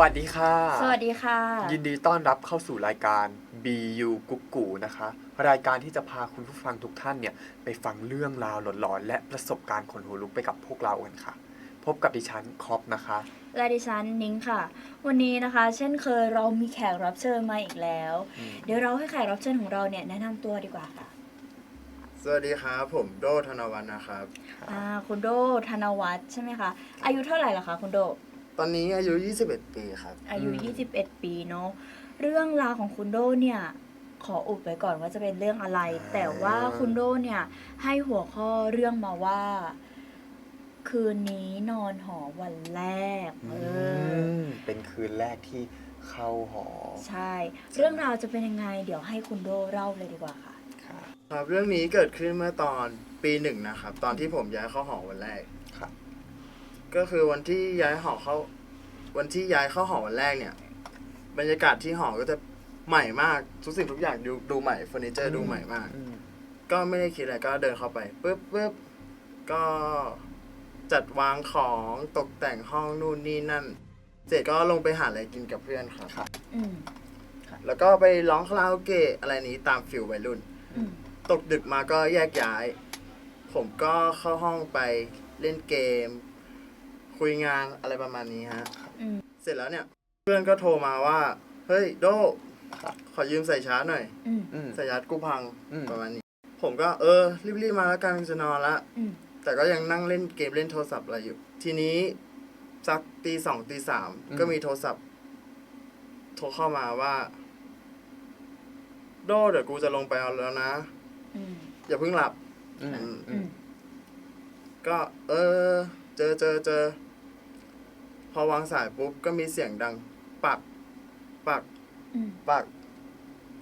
วัสดีค่ะ สวัสดีค่ะ ยินดีต้อนรับเข้าสู่รายการ BU กุ๊กกูนะคะ รายการที่จะพาคุณผู้ฟังทุกท่านเนี่ยไปฟังเรื่องราวหลอนๆ และประสบการณ์ขนหัวลุกไปกับพวกเรากันค่ะ พบกับดิฉันคอปนะคะ และดิฉันนิ้งค่ะ วันนี้นะคะ เช่นเคยเรามีแขกรับเชิญมาอีกแล้วอืมเดี๋ยวเราให้แขกรับเชิญของเราเนี่ยแนะนำตัวดีกว่าค่ะสวัสดีครับ ผมโดธนวัฒน์นะครับ อ่าคุณโดธนวัฒน์ใช่ไหมคะ อายุเท่าไหร่ล่ะคะคุณโด ตอนนี้อายุ 21 ปีครับ อายุ 21 ปีเนาะ เรื่องราวของคุณโดเนี่ย ขออุบไว้ก่อนว่าจะเป็นเรื่องอะไร แต่ว่าคุณโดเนี่ย ให้หัวข้อเรื่องมาว่า คืนนี้นอนหอวันแรก เออมเป็นคืนแรกที่เข้าหอ ใช่ เรื่องราวจะเป็นยังไง เดี๋ยวให้คุณโดเล่าเลยดีกว่าค่ะค่ะครับ เรื่องนี้เกิดขึ้นเมื่อตอนปีหนึ่งนะครับ ตอนที่ผมย้ายเข้าหอวันแรกค่ะ ก็คือวันที่ย้ายหอเข้า วันที่ย้ายเข้าหอวันแรกเนี่ย บรรยากาศที่หอก็จะใหม่มากทุกสิ่งทุกอย่างดูดูใหม่เฟอร์นิเจอร์ดูใหม่มาก อืมก็ไม่ได้คิดอะไรก็เดินเข้าไปปุ๊บปุ๊บก็จัดวางของตกแต่งห้องนู่นนี่นั่น เสร็จก็ลงไปหาอะไรกินกับเพื่อนครับค่ะอืม แล้วก็ไปร้องคาราโอเกะอะไรนี้ตามฟิลวัยรุ่น อืม ตกดึกมาก็แยกย้าย ผมก็เข้าห้องไปเล่นเกม คุยงานอะไรประมาณนี้ฮะอืม เสร็จแล้วเนี่ย เพื่อนก็โทรมาว่า เฮ้ยโดครับ ขอยืมใส่ชาร์จหน่อย อืม อืมใส่ชาร์จกูพังอืม ประมาณนี้ ผมก็เออ รีบๆมาแล้วกันจะนอนละอืม แต่ก็ยังนั่งเล่นเกมเล่นโทรศัพท์อะไรอยู่ ทีนี้สักตีสองตีสามก็มีโทรศัพท์ โทรเข้ามาว่า โดเดี๋ยวกูจะลงไปเอาแล้วนะ อืม อย่าเพิ่งหลับ อืมอืมอืมก็เออ เจอเจอเจอ พอวางสายปุ๊บก็มีเสียงดังปัก ปัก อืมปัก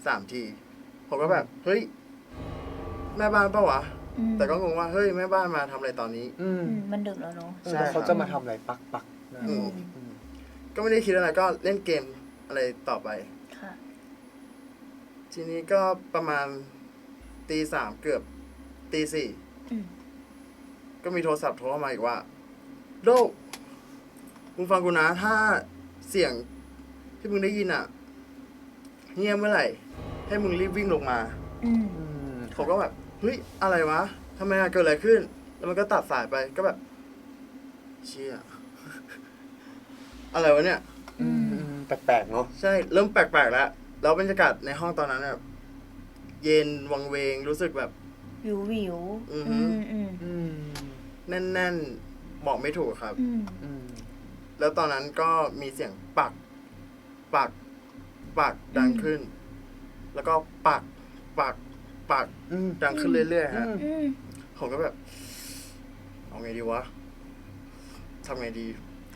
สามที ผมก็แบบ เฮ้ย แม่บ้านปะวะ อืมแต่ก็งงว่า เฮ้ย แม่บ้านมาทำอะไรตอนนี้ อืมอืมมันดึกแล้วเนาะใช่แล้วเขาจะมาทำอะไรปักปักๆนะอืม อืมก็ไม่ได้คิดอะไรก็เล่นเกมอะไรต่อไป ค่ะ ทีนี้ก็ประมาณตีสามเกือบตีสี่อืม ก็มีโทรศัพท์โทรเข้ามาอีกว่า โด มึงฟังกูนะ ถ้าเสียงที่มึงได้ยินอะ เงียบเมื่อไหร่ ให้มึงรีบวิ่งลงมาอืมอืมผมก็แบบเฮ้ยอะไรวะทำไมอะเกิดอะไรขึ้น แล้วมันก็ตัดสายไปก็แบบ เชี่ย อะไรวะเนี่ย อืมอืมแปลกๆเนาะใช่ เริ่มแปลกๆแล้วแล้วบรรยากาศในห้องตอนนั้นแบบเย็นวังเวงรู้สึกแบบ วิววิวอือฮึอืมอืมอืมแน่น ๆ บอกไม่ถูกครับ อืมอืม แล้วตอนนั้นก็มีเสียงปัก ปัก ปักดังขึ้น แล้วก็ปัก ปัก ปักอืมดังขึ้นเรื่อยๆฮะอืมอืมผมก็แบบ เอาไงดีวะทำไงดี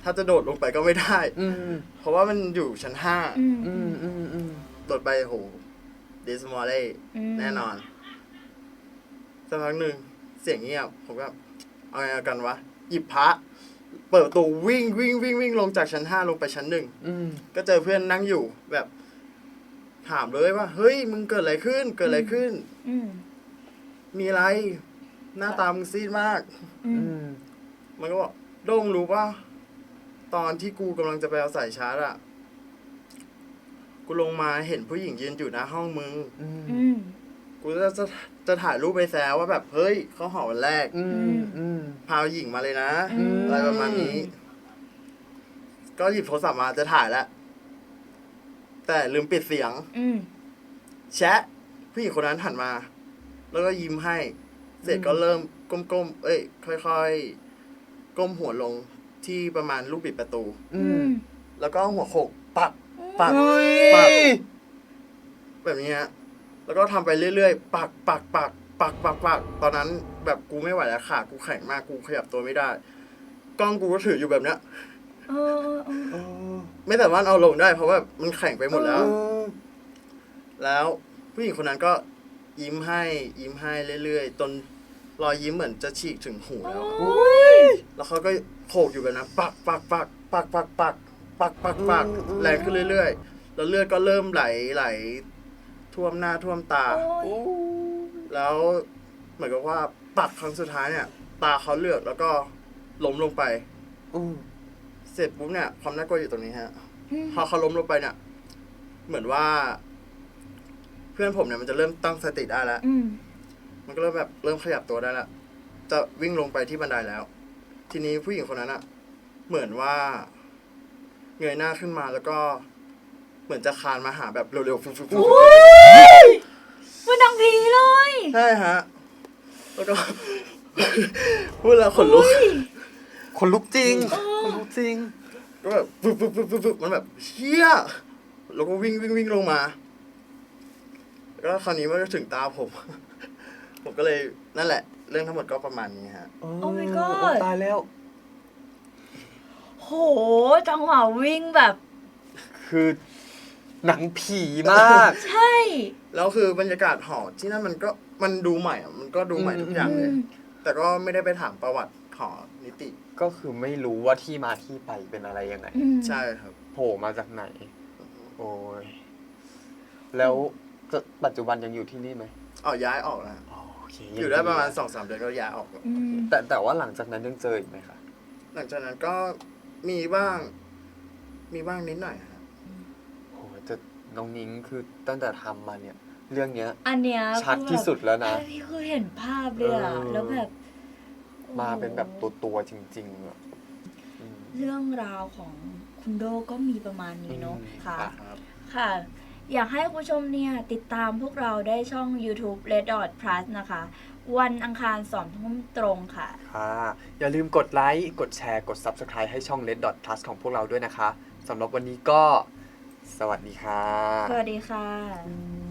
ถ้าจะโดดลงไปก็ไม่ได้อืมเพราะว่ามันอยู่ชั้นห้าอืมอืมอืมอืมโดดไปโหดิสมอลเล่มแน่นอนสักพักหนึ่งเสียงเงียบผมก็เอาไงกันวะ หยิบพระ เปิดประตูวิ่งวิ่งวิ่งวิ่งลงจากชั้นห้าลงไปชั้นหนึ่งอืม ก็เจอเพื่อนนั่งอยู่แบบ ถามเลยว่า เฮ้ย มึงเกิดอะไรขึ้น เกิดอะไรขึ้น อืมมีอะไร หน้าตามึงซีดมาก อือืมม มันก็บอกโด่งรู้ป่ะตอนที่กูกำลังจะไปเอาสายชาร์จอะกูลงมาเห็นผู้หญิงยืนอยู่หน้าห้องมึง อืม อืม กูจะจะ จะถ่ายรูปไปแซวว่าแบบเฮ้ยเขาหอวันแรก อืมอืม พาหญิงมาเลยนะ อืม อะไรประมาณนี้ ก็หยิบโทรศัพท์มาจะถ่ายแล้ว แต่ลืมปิดเสียง อืม แชะผู้หญิงคนนั้นหันมา แล้วก็ยิ้มให้ เสร็จก็เริ่มก้มๆ เอ้ย ค่อยๆ ก้มหัวลงที่ประมาณลูกบิดประตู อือืมม แล้วก็หัวโขกปักปัก เฮ้ยปักแบบนี้ฮะ แล้วก็ทำไปเรื่อยๆ ปักปักปักปักปักปักตอนนั้นแบบกูไม่ไหวแล้วขากูแข็งมากกูขยับตัวไม่ได้ กล้องกูก็ถืออยู่แบบเนี้ยเออเออเออเออไม่สามารถเอาลงได้เพราะว่ามันแข็งไปหมดแล้วเออแล้วผู้หญิงคนนั้นก็ยิ้มให้ยิ้มให้เรื่อยๆจนรอยยิ้มเหมือนจะฉีกถึงหูแล้วโอ้ยแล้วเขาก็โขกอยู่แบบนั้นปักปักปักปักปักปักปักปักปักแรงขึ้นเรื่อยๆ แล้วเลือดก็เริ่มไหลไหล ท่วมหน้าท่วมตาโอ้ยโอ้แล้วเหมือนกับว่าปักครั้งสุดท้ายเนี่ย ตาเขาเลือดแล้วก็ล้มลงไปอืมเสร็จปุ๊บเนี่ยความน่ากลัวอยู่ตรงนี้ฮะอืมพอเขาล้มลงไปเนี่ย เหมือนว่า เพื่อนผมเนี่ยมันจะเริ่มตั้งสติได้แล้วอืมมันก็เริ่มแบบเริ่มขยับตัวได้แล้วจะวิ่งลงไปที่บันไดแล้ว ทีนี้ผู้หญิงคนนั้นอะเหมือนว่า เงยหน้าขึ้นมาแล้วก็ เหมือนจะคลานมาหาแบบเร็วๆฟุ๊บๆ มันดังผีเลย ๆ ใช่ฮะแล้วก็พูดแล้วขนลุกคนลุกจริงคนลุกจริงก็แบบฟึบฟึบฟึบฟึบฟึบมันแบบเชี่ยแล้วก็วิ่งวิ่งวิ่งลงมาแล้วก็คราวนี้มันก็ถึงตาผม ผมก็เลยนั่นแหละ เรื่องทั้งหมดก็ประมาณนี้ฮะ Oh my god ตายแล้ว โห จังหวะวิ่งแบบ คือ หนังผีมาก ใช่ แล้วคือบรรยากาศหอที่นั่นมันก็มันดูใหม่อะมันก็ดูใหม่ทุกอย่างเลยอืมแต่ก็ไม่ได้ไปถามประวัติหอนิติ ก็คือไม่รู้ว่าที่มาที่ไปเป็นอะไรยังไงอืมใช่ครับ โผล่มาจากไหน โอ้ย แล้วจะปัจจุบันยังอยู่ที่นี่ไหมอ๋อย้ายออกแล้วอ๋อโอเคอยู่ได้ประมาณสองสามเดือนก็ย้ายออกแล้วอืมแต่แต่ว่าหลังจากนั้นยังเจออีกไหมคะ หลังจากนั้นก็มีบ้าง มีบ้างนิดหน่อยฮะโหแต่ น้องนิ้งคือตั้งแต่ทำมาเนี่ย เรื่องเนี้ย อันเนี้ยชัดที่สุดแล้วนะคือแบบพี่คือเห็นภาพเลยอะเออ แล้วแบบโอ้โหมาเป็นแบบตัวตัวๆจริงๆอะอืม เรื่องราวของคุณโดก็มีประมาณนี้เนาะอืมค่ะค่ะ ครับ ค่ะ อยากให้คุณผู้ชมเนี่ย ติดตามพวกเราได้ช่อง YouTube Red Dot Plus นะคะ วันอังคารสองทุ่มตรงค่ะ ค่ะอย่าลืมกดไลค์ กดแชร์ กด Subscribe ให้ช่อง Red Dot Plus ของพวกเราด้วยนะคะ สำหรับวันนี้ก็ สวัสดีค่ะ สวัสดีค่ะ